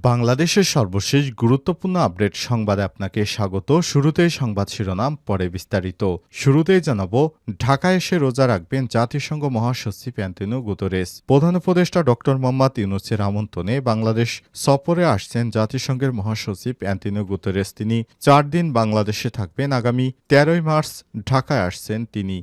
বাংলাদেশের সর্বশেষ গুরুত্বপূর্ণ আপডেট সংবাদে আপনাকে স্বাগত। শুরুতেই সংবাদ শিরোনাম, পরে বিস্তারিত। শুরুতেই জানাব, ঢাকায় এসে রোজা রাখবেন জাতিসংঘ মহাসচিব অ্যান্টনিও গুতরেস। প্রধান উপদেষ্টা ডক্টর মোহাম্মদ ইউনুসের আমন্ত্রণে বাংলাদেশ সফরে আসছেন জাতিসংঘের মহাসচিব অ্যান্টনিও গুতরেস। তিনি চার দিন বাংলাদেশে থাকবেন। আগামী তেরোই মার্চ ঢাকায় আসছেন তিনি।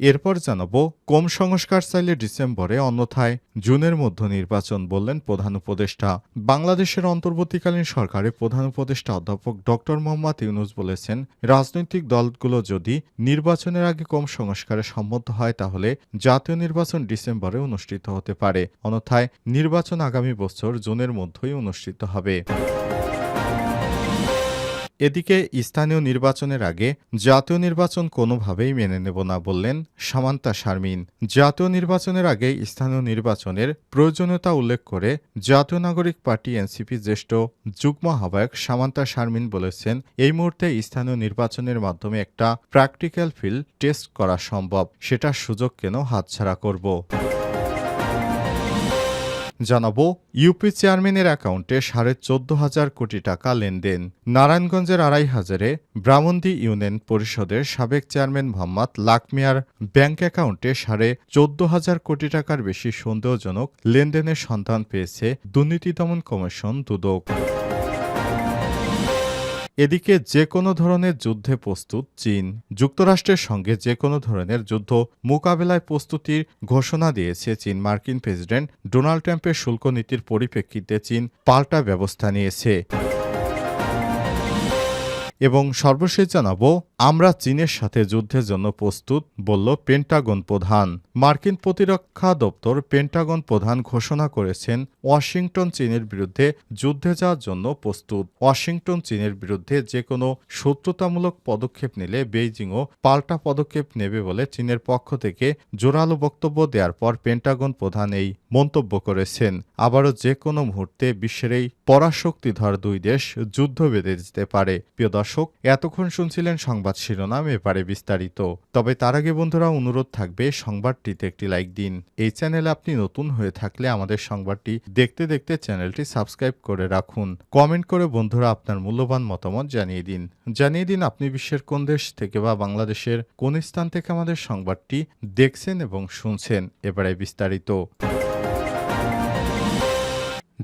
এরপর জানাব, কম সংস্কার চাইলে ডিসেম্বরে, অন্যথায় জুনের মধ্যে নির্বাচন বললেন প্রধান উপদেষ্টা। বাংলাদেশের অন্তর্বর্তীকালীন সরকারে প্রধান উপদেষ্টা অধ্যাপক ডক্টর মোহাম্মদ ইউনুস বলেছেন, রাজনৈতিক দলগুলো যদি নির্বাচনের আগে কম সংস্কারে সম্মত হয়, তাহলে জাতীয় নির্বাচন ডিসেম্বরে অনুষ্ঠিত হতে পারে। অন্যথায় নির্বাচন আগামী বছর জুনের মধ্যেই অনুষ্ঠিত হবে। এদিকে স্থানীয় নির্বাচনের আগে জাতীয় নির্বাচন কোনোভাবেই মেনে নেব না বললেন সামান্তা শারমিন। জাতীয় নির্বাচনের আগে স্থানীয় নির্বাচনের প্রয়োজনীয়তা উল্লেখ করে জাতীয় নাগরিক পার্টি এনসিপি জ্যেষ্ঠ যুগ্ম আহ্বায়ক সামান্তা শারমিন বলেছেন, এই মুহূর্তে স্থানীয় নির্বাচনের মাধ্যমে একটা প্র্যাকটিক্যাল ফিল্ড টেস্ট করা সম্ভব। সেটা সুযোগ কেন হাতছাড়া করব? জানাব ইউপি চেয়ারম্যানের অ্যাকাউন্টে সাড়ে চোদ্দ হাজার কোটি টাকা লেনদেন। নারায়ণগঞ্জের আড়াই হাজারে ব্রাহ্মণদী ইউনিয়ন পরিষদের সাবেক চেয়ারম্যান মোহাম্মদ লাকমিয়ার ব্যাংক অ্যাকাউন্টে সাড়ে চোদ্দ হাজার কোটি টাকার বেশি সন্দেহজনক লেনদেনের সন্ধান পেয়েছে দুর্নীতি দমন কমিশন দুদক। এদিকে যে কোনো ধরনের যুদ্ধে প্রস্তুত চীন, যুক্তরাষ্ট্রের সঙ্গে যে কোনো ধরনের যুদ্ধ মোকাবেলায় প্রস্তুতির ঘোষণা দিয়েছে চীন মার্কিন প্রেসিডেন্ট ডোনাল্ড ট্রাম্পের শুল্ক নীতির পরিপ্রেক্ষিতে চীন পাল্টা ব্যবস্থা নিয়েছে। এবং সর্বশেষ জানাব, আমরা চীনের সাথে যুদ্ধের জন্য প্রস্তুত, বলল পেন্টাগন প্রধান। মার্কিন প্রতিরক্ষা দপ্তর পেন্টাগন প্রধান ঘোষণা করেছেন, ওয়াশিংটন চীনের বিরুদ্ধে যুদ্ধে যাওয়ার জন্য প্রস্তুত। ওয়াশিংটন চীনের বিরুদ্ধে যে কোনো শত্রুতামূলক পদক্ষেপ নিলে বেইজিংও পাল্টা পদক্ষেপ নেবে বলে চীনের পক্ষ থেকে জোরালো বক্তব্য দেওয়ার পর পেন্টাগন প্রধান এই মন্তব্য করেছেন। আবারও যে কোনো মুহূর্তে বিশ্বের এই পরাশক্তিধর দুই দেশ যুদ্ধ বেঁধে যেতে পারে। প্রিয় দর্শক, এতক্ষণ শুনছিলেন সংবাদ শিরোনাম, এবারে বিস্তারিত। তবে তার আগে বন্ধুরা, অনুরোধ থাকবে সংবাদটিতে একটি লাইক দিন। এই চ্যানেলে আপনি নতুন হয়ে থাকলে আমাদের সংবাদটি দেখতে দেখতে চ্যানেলটি সাবস্ক্রাইব করে রাখুন। কমেন্ট করে বন্ধুরা আপনার মূল্যবান মতামত জানিয়ে দিন। জানিয়ে দিন আপনি বিশ্বের কোন দেশ থেকে বা বাংলাদেশের কোন স্থান থেকে আমাদের সংবাদটি দেখছেন এবং শুনছেন। এবারে বিস্তারিত।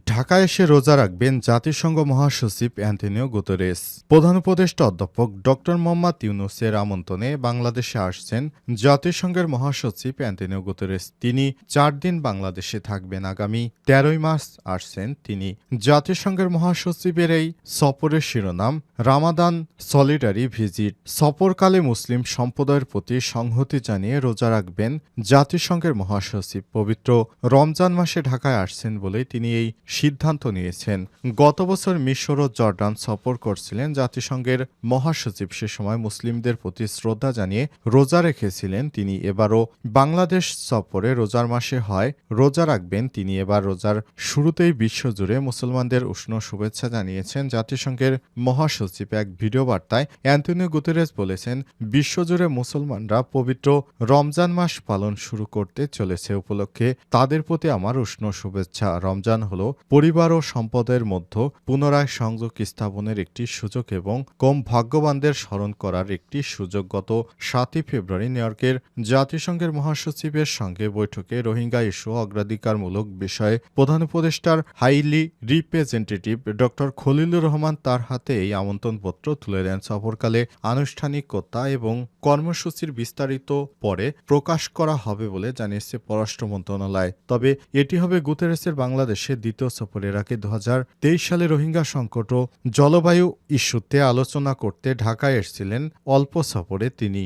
ঢাকায় এসে রোজা রাখবেন জাতিসংঘ মহাসচিব অ্যান্টনিও গুতরেস। প্রধান উপদেষ্টা অধ্যাপক ডক্টর মোহাম্মদ ইউনুসের আমন্ত্রণে বাংলাদেশে আসছেন জাতিসংঘের মহাসচিব অ্যান্টনিও গুতরেস। তিনি চার দিন বাংলাদেশে থাকবেন। আগামী তেরোই মার্চ আসছেন তিনি। জাতিসংঘের মহাসচিবের এই সফরের শিরোনাম, রামাদান সলিডারি ভিজিট। সফরকালে মুসলিম সম্প্রদায়ের প্রতি সংহতি জানিয়ে রোজা রাখবেন জাতিসংঘের মহাসচিব। পবিত্র রমজান মাসে ঢাকায় আসছেন বলেই তিনি এই সিদ্ধান্ত নিয়েছেন। গত বছর মিশর ও জর্ডান সফর করছিলেন জাতিসংঘের মহাসচিব। সে সময় মুসলিমদের প্রতি শ্রদ্ধা জানিয়ে রোজা রেখেছিলেন তিনি। এবারও বাংলাদেশ সফরে রোজার মাসে হয়। রোজা রাখবেন তিনি। এবার রোজার শুরুতেই বিশ্বজুড়ে মুসলমানদের উষ্ণ শুভেচ্ছা জানিয়েছেন জাতিসংঘের মহাসচিব। এক ভিডিও বার্তায় অ্যান্টনিও গুতেরেস বলেছেন, বিশ্বজুড়ে মুসলমানরা পবিত্র রমজান মাস পালন শুরু করতে চলেছে। উপলক্ষে তাদের প্রতি আমার উষ্ণ শুভেচ্ছা। রমজান হল পরিবার ও সম্পদের মধ্যে পুনরায় সংযোগ স্থাপনের একটি সুযোগ এবং কম ভাগ্যবানদের স্মরণ করার একটি সুযোগ গত সাতই ফেব্রুয়ারি নিউ ইয়র্কের জাতিসংঘের মহাসচিবের সঙ্গে বৈঠকে রোহিঙ্গা ইস্যু অগ্রাধিকারমূলক বিষয়ে প্রধান উপদেষ্টার হাইলি রিপ্রেজেন্টেটিভ ড খলিলুর রহমান তার হাতে এই আমন্ত্রণপত্র তুলে দেন। সফরকালে আনুষ্ঠানিকতা এবং কর্মসূচির বিস্তারিত পরে প্রকাশ করা হবে বলে জানিয়েছে পররাষ্ট্র মন্ত্রণালয়। তবে এটি হবে গুতেরেসের বাংলাদেশে দ্বিতীয় সফর এর আগে দু হাজার তেইশ সালে রোহিঙ্গা সংকট ও জলবায়ু ইস্যুতে আলোচনা করতে ঢাকায় এসেছিলেন অল্প সফরে তিনি।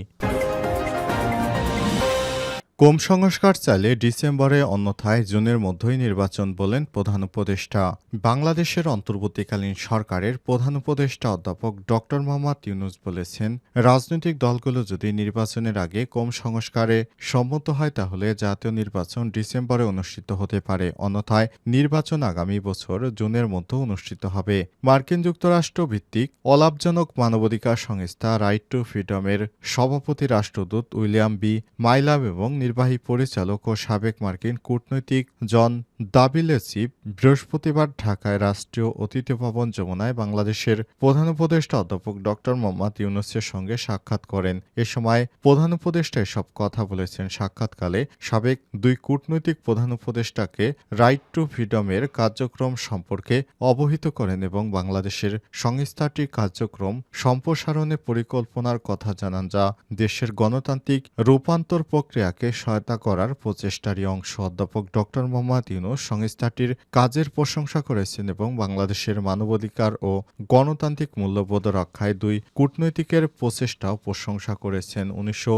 কম সংস্কার চাইলে ডিসেম্বরে অন্যথায় জুনের মধ্যেই নির্বাচন বলেন প্রধান উপদেষ্টা। বাংলাদেশের অন্তর্বর্তীকালীন সরকারের প্রধান উপদেষ্টা অধ্যাপক ডক্টর মোহাম্মদ ইউনুস বলেছেন, রাজনৈতিক দলগুলো যদি নির্বাচনের আগে কম সংস্কারে সম্মত হয় তাহলে জাতীয় নির্বাচন ডিসেম্বরে অনুষ্ঠিত হতে পারে। অন্যথায় নির্বাচন আগামী বছর জুনের মধ্যে অনুষ্ঠিত হবে। মার্কিন যুক্তরাষ্ট্র ভিত্তিক অলাভজনক মানবাধিকার সংস্থা রাইট টু ফ্রিডমের সভাপতি রাষ্ট্রদূত উইলিয়াম বি. মাইলাম এবং নির্বাহী পরিচালক ও সাবেক মার্কিন কূটনৈতিক জন দাবিলেসিপ বৃহস্পতিবার ঢাকায় রাষ্ট্রীয় অতিথি ভবন যমুনায় বাংলাদেশের প্রধান উপদেষ্টা অধ্যাপক ডক্টর মোহাম্মদ ইউনুসের সঙ্গে সাক্ষাৎ করেন। এ সময় প্রধান উপদেষ্টা এসব কথা বলেছেন। সাক্ষাৎকালে সাবেক দুই কূটনৈতিক প্রধান উপদেষ্টাকে রাইট টু ফ্রিডমের কার্যক্রম সম্পর্কে অবহিত করেন এবং বাংলাদেশের সংস্থাটির কার্যক্রম সম্প্রসারণে পরিকল্পনার কথা জানান, যা দেশের গণতান্ত্রিক রূপান্তর প্রক্রিয়াকে সহায়তা করার প্রচেষ্টারই অংশ। অধ্যাপক ডক্টর মোহাম্মদ ইউনুস সংস্থাটির কাজের প্রশংসা করেছেন এবং বাংলাদেশের মানবাধিকার ও গণতান্ত্রিক মূল্যবোধ রক্ষায় দুই কূটনৈতিকের প্রচেষ্টাও প্রশংসা করেছেন। উনিশশো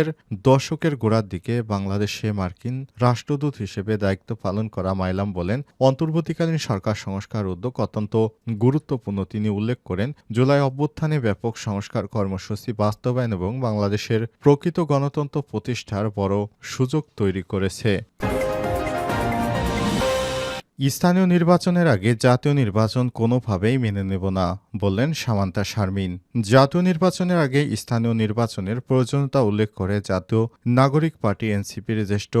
এর দশকের গোড়ার দিকে বাংলাদেশে মার্কিন রাষ্ট্রদূত হিসেবে দায়িত্ব পালন করা মাইলাম বলেন, অন্তর্বর্তীকালীন সরকার সংস্কার উদ্যোগ অত্যন্ত গুরুত্বপূর্ণ। তিনি উল্লেখ করেন, জুলাই অভ্যুত্থানে ব্যাপক সংস্কার কর্মসূচি বাস্তবায়ন এবং বাংলাদেশের প্রকৃত গণতন্ত্র প্রতিষ্ঠার বড় সুযোগ তৈরি করেছে। স্থানীয় নির্বাচনের আগে জাতীয় নির্বাচন কোনোভাবেই মেনে নেব না, বললেন সামান্তা শারমিন। জাতীয় নির্বাচনের আগে স্থানীয় নির্বাচনের প্রয়োজনীয়তা উল্লেখ করে জাতীয় নাগরিক পার্টি এনসিপির জ্যেষ্ঠ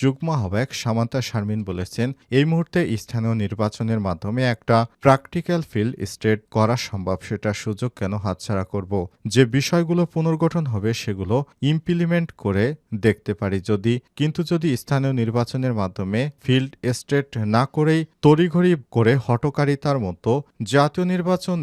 যুগ্ম আহ্বায়ক সামান্তা শারমিন বলেছেন, এই মুহূর্তে স্থানীয় নির্বাচনের মাধ্যমে একটা প্র্যাকটিক্যাল ফিল্ড স্টেট করা সম্ভব, সেটা সুযোগ কেন হাতছাড়া করব? যে বিষয়গুলো পুনর্গঠন হবে সেগুলো ইমপ্লিমেন্ট করে দেখতে পারি, যদি, কিন্তু যদি স্থানীয় নির্বাচনের মাধ্যমে ফিল্ড স্টেট না করেই তড়িঘড়ি করে হটকারিতার মতো জাতীয় নির্বাচন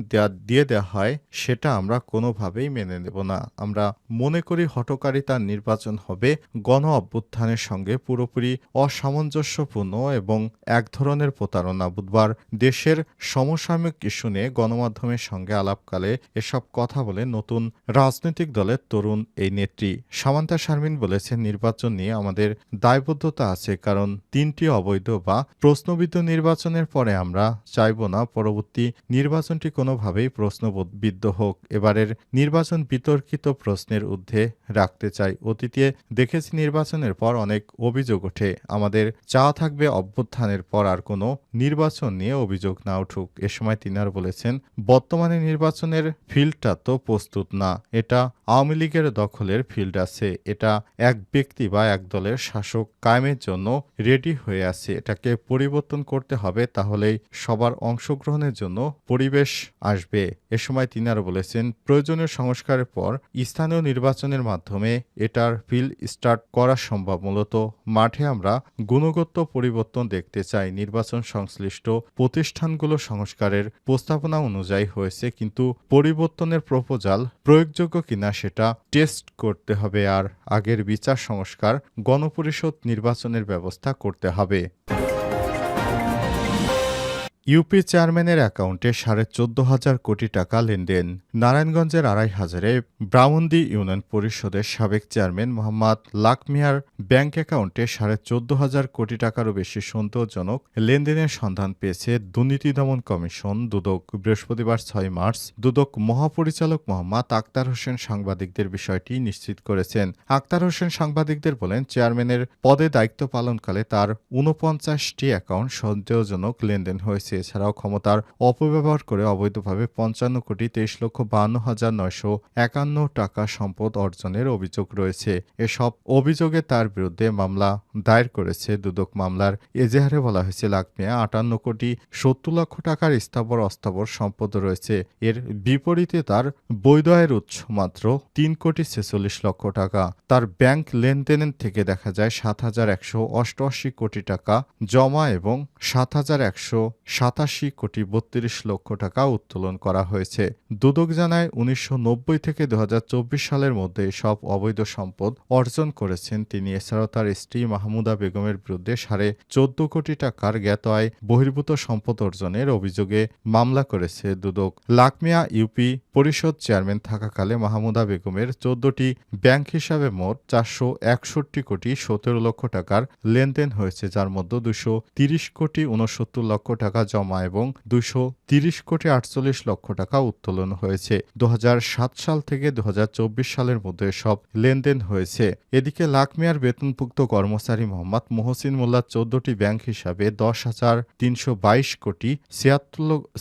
দিয়ে দেওয়া হয়, সেটা আমরা কোনোভাবেই মেনে নেব না। আমরা মনে করি হটকারিতার নির্বাচন হবে গণ অভ্যুত্থানের সঙ্গে পুরোপুরি অসামঞ্জস্যপূর্ণ এবং এক ধরনের প্রতারণা। বুধবার দেশের সমসাময়িক ইস্যু নিয়ে গণমাধ্যমের সঙ্গে আলাপকালে এসব কথা বলে নতুন রাজনৈতিক দলের তরুণ এই নেত্রী। সামান্তা শারমিন বলেছেন, নির্বাচন নিয়ে আমাদের দায়বদ্ধতা আছে, কারণ তিনটি অবৈধ বা প্রশ্নবিদ্ধ নির্বাচনের পরে আমরা চাইব না পরবর্তী নির্বাচনটি কোনোভাবেই প্রশ্নবিদ্ধ হোক। এবারের নির্বাচন বিতর্কিত প্রশ্নের ঊর্ধ্বে রাখতে চাই। অতীতে দেখেছি নির্বাচনের পর অনেক অভিযোগ ওঠে। আমাদের চা থাকবে অভ্যুত্থানের পর আর কোনো নির্বাচন নিয়ে অভিযোগ না উঠুক। এ সময় তিনি আর বলেছেন, বর্তমানে নির্বাচনের ফিল্ডটা তো প্রস্তুত না। এটা আওয়ামী লীগের দখলের ফিল্ড আছে। এটা এক ব্যক্তি বা এক দলের শাসক কায়েমের জন্য রেডি হয়ে আছে। এটাকে পরিবর্তন করতে হবে, তাহলেই সবার অংশগ্রহণের জন্য পরিবেশ আসবে। এ সময় তিনি আরও বলেছেন, প্রয়োজনীয় সংস্কারের পর স্থানীয় নির্বাচনের মাধ্যমে এটার ফিল স্টার্ট করা সম্ভব। মূলত মাঠে আমরা গুণগত পরিবর্তন দেখতে চাই। নির্বাচন সংশ্লিষ্ট প্রতিষ্ঠানগুলো সংস্কারের প্রস্তাবনা অনুযায়ী হয়েছে, কিন্তু পরিবর্তনের প্রপোজাল প্রয়োগযোগ্য কিনা সেটা টেস্ট করতে হবে, আর আগের বিচার সংস্কার গণপরিষদ নির্বাচনের ব্যবস্থা করতে হবে। ইউপি চেয়ারম্যানের অ্যাকাউন্টে সাড়ে চোদ্দ হাজার কোটি টাকা লেনদেন। নারায়ণগঞ্জের আড়াই হাজারে ব্রাউন্দি ইউনিয়ন পরিষদের সাবেক চেয়ারম্যান মোহাম্মদ লাকমিয়ার ব্যাংক অ্যাকাউন্টে সাড়ে চোদ্দ হাজার কোটি টাকারও বেশি সন্তোষজনক লেনদেনের সন্ধান পেয়েছে দুর্নীতি দমন কমিশন দুদক। বৃহস্পতিবার ছয় মার্চ দুদক মহাপরিচালক মোহাম্মদ আক্তার হোসেন সাংবাদিকদের বিষয়টি নিশ্চিত করেছেন। আক্তার হোসেন সাংবাদিকদের বলেন, চেয়ারম্যানের পদে দায়িত্ব পালনকালে তার ঊনপঞ্চাশটি অ্যাকাউন্ট সন্দেহজনক লেনদেন হয়েছে। এছাড়াও ক্ষমতার অপব্যবহার করে অবৈধভাবে পঞ্চান্ন কোটি তেইশ লক্ষ বান্ন হাজার নয়শো একান্ন টাকা সম্পদ অর্জনের অভিযোগ রয়েছে। এসব অভিযোগে তার বিরুদ্ধে মামলা দায়ের করেছে দুদক মামলার এজাহারে বলা হয়েছে লাকমিয়া আটান্ন কোটি সত্তর লক্ষ টাকার স্থাবর অস্থাবর সম্পদ রয়েছে। এর বিপরীতে তার বৈধ আয়ের উৎস মাত্র তিন কোটি ছেচল্লিশ লক্ষ টাকা। তার ব্যাংক লেনদেন থেকে দেখা যায়, সাত হাজার একশো অষ্টআশি কোটি টাকা জমা এবং সাত হাজার একশো সাতাশি কোটি বত্রিশ লক্ষ টাকা উত্তোলন করা হয়েছে। দুদক জানায়, উনিশশো নব্বই থেকে দুহাজার চব্বিশ সালের মধ্যে সব অবৈধ সম্পদ অর্জন করেছেন তিনি। এছাড়াও তার স্ত্রী মাহমুদা বেগমের বিরুদ্ধে সাড়ে চোদ্দ কোটি টাকার জ্ঞাত আয় বহির্ভূত সম্পদ অর্জনের অভিযোগে মামলা করেছে দুদক। লাকমিয়া ইউপি পরিষদ চেয়ারম্যান থাকাকালে মাহমুদা বেগমের চোদ্দটি ব্যাংক হিসাবে মোট চারশো একষট্টি কোটি সতেরো লক্ষ টাকার লেনদেন হয়েছে, যার মধ্যে দুশো তিরিশ কোটি উনসত্তর লক্ষ টাকা জমা এবং দুশো তিরিশ কোটি আটচল্লিশ লক্ষ টাকা উত্তোলন হয়েছে। দু হাজার সাত সাল থেকে দুহাজার চব্বিশ সালের মধ্যে সব লেনদেন হয়েছে। এদিকে লাকমিয়ার বেতনভুক্ত কর্মচারী মোহাম্মদ মোহসিন মোল্লা চোদ্দটি ব্যাংক হিসাবে দশ হাজার তিনশো বাইশ কোটি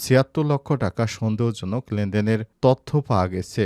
ছিয়াত্তর লক্ষ টাকা সন্দেহজনক লেনদেনের তথ্য পাওয়া গেছে।